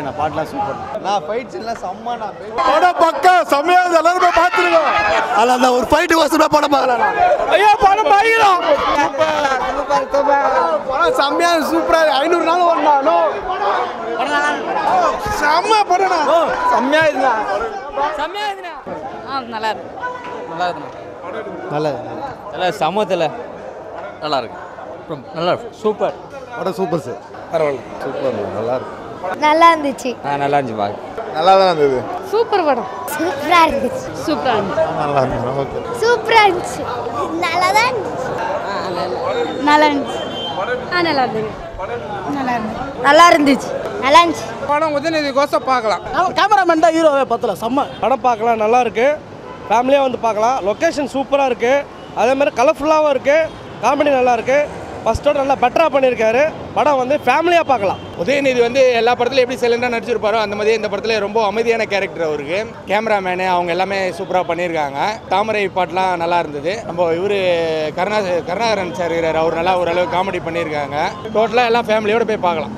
என்ன பாட்டுலாம் சூப்பர் நான் ஃபைட்ஸ் எல்லாம் செம்ம நான் படம் பக்கா செம்மையா எல்லாரும் பார்த்துருக்கோம் அதில் அந்த ஒரு ஃபைட்டு கோசம் படம் பார்க்கலாம் ஐயா படம் பாயிரும் படம் செம்மையா சூப்பரா ஐநூறு நாள் ஓடணும் செம்ம படம் செம்மையா இருந்தா ஆ நல்லா இருக்கு. நல்லது நல்லா சமத்தில் நல்லா இருக்கு. நல்லா இருக்கு. சூப்பர். படம் சூப்பர் சார் பரவாயில்ல. சூப்பர் நல்லா இருக்கு. நல்லா இருந்துச்சு. ஆ நல்லா இருந்துச்சு நல்லா தான் இருந்தது. சூப்பர் படம். சூப்பரா இருந்துச்சு. சூப்பராக இருந்துச்சு. நல்லா இருந்தது ஓகே. சூப்பரா இருந்துச்சு. நல்லா தான் இருந்துச்சு. நல்லா இருந்துச்சு. ஆ நல்லா இருந்தது நல்லா இருந்துச்சு. நல்லா இருந்துச்சு. நல்லா இருந்துச்சு. படம் உதயநிதி கோசம் பார்க்கலாம். கேமராமேன் தான் ஹீரோவே பத்தல. செம்ம. படம் பார்க்கலாம் நல்லா இருக்கு. ஃபேமிலியாக வந்து பார்க்கலாம். லொக்கேஷன் சூப்பராக இருக்கு. அதே மாதிரி கலர்ஃபுல்லாகவும் இருக்கு. காமெடி நல்லா இருக்கு. ஃபஸ்ட்டோட நல்லா பெட்டராக பண்ணியிருக்காரு. படம் வந்து ஃபேமிலியாக பார்க்கலாம். உதயநிதி வந்து எல்லா படத்துலையும் எப்படி சைலண்டாக நடிச்சிருப்பாரோ அந்த மாதிரி இந்த படத்தில் ரொம்ப அமைதியான கேரக்டர் அவருக்கு. கேமராமேனு அவங்க எல்லாமே சூப்பராக பண்ணியிருக்காங்க. தாமரை பாட்டெலாம் நல்லா இருந்தது. நம்ம இவர் கருணா கருணாகரன் சார் இருக்கிறார். அவர் நல்லா ஓரளவு காமெடி பண்ணியிருக்காங்க. டோட்டலாக எல்லாம் ஃபேமிலியோடு போய் பார்க்கலாம்.